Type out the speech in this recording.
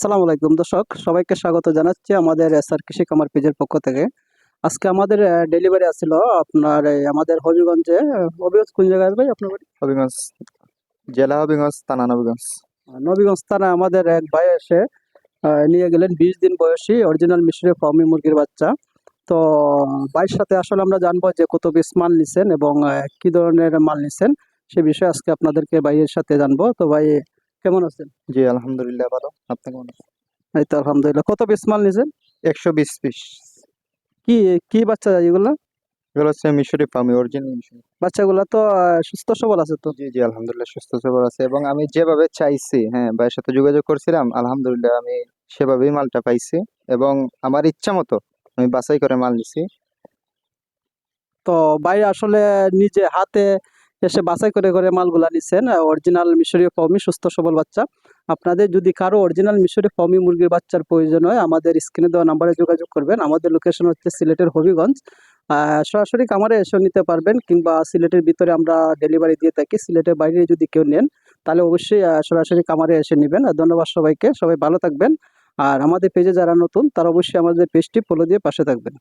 আসসালামু আলাইকুম দর্শক সবাইকে স্বাগত জানাচ্ছি আমাদের এসআর কৃষি কামার পেজের পক্ষ থেকে। আজকে আমাদের ডেলিভারি আসছিল আপনার আমাদের হবিগঞ্জে হবিগঞ্জ কোন জায়গায় ভাই আপনার বাড়ি? হবিগঞ্জ জেলা হবিগঞ্জ থানা নবীগঞ্জ। নবীগঞ্জ থানা আমাদের এক ভাই এসে নিয়ে গেলেন বিশ দিন বয়সী অরিজিনাল মিশরি ফার্মি মুরগির বাচ্চা। তো ভাইয়ের সাথে আসলে আমরা জানব যে কত পিস মাল নিছেন এবং কি ধরনের মাল নিছেন সে বিষয়ে আজকে আপনাদেরকে ভাইয়ের সাথে জানব। তো ভাই কেমন আছেন? জি আলহামদুলিল্লাহ ভালো। আপনি কেমন আছেন? এই তো আলহামদুলিল্লাহ। কত পিস মাল নিছেন একশো বিশ পিস কি কি বাচ্চা এগুলো? এগুলো হচ্ছে মিশরি ফার্মি অরিজিনাল মিশরি। বাচ্চাগুলো তো সুস্থ সবল আছে তো? জি জি আলহামদুলিল্লাহ সুস্থ সবল আছে। এবং আমি যেভাবে চাইছি হ্যাঁ ভাইয়ের সাথে যোগাযোগ করছিলাম আলহামদুলিল্লাহ আমি সেভাবেই মালটা পাইছি। এবং আমার ইচ্ছা মতো আমি বাছাই করে মাল নিছি। তো ভাই আসলে নিজে হাতে এসে বাছাই করে করে মালগুলা নিচ্ছেন অরিজিনাল মিশরীয় ফর্মি সুস্থ সবল বাচ্চা। আপনাদের যদি কারও অরিজিনাল মিশরীয় ফর্মি মুরগির বাচ্চার প্রয়োজন হয়, আমাদের স্ক্রিনে দেওয়া নাম্বারে যোগাযোগ করবেন। আমাদের লোকেশন হচ্ছে সিলেটের হবিগঞ্জ। সরাসরি কামারে এসে নিতে পারবেন কিংবা সিলেটের ভিতরে আমরা ডেলিভারি দিয়ে থাকি। সিলেটের বাইরে যদি কেউ নেন, তাহলে অবশ্যই সরাসরি কামারে এসে নেবেন। ধন্যবাদ সবাইকে। সবাই ভালো থাকবেন। আর আমাদের পেজে যারা নতুন, তারা অবশ্যই আমাদের পেজটি ফলো দিয়ে পাশে থাকবেন।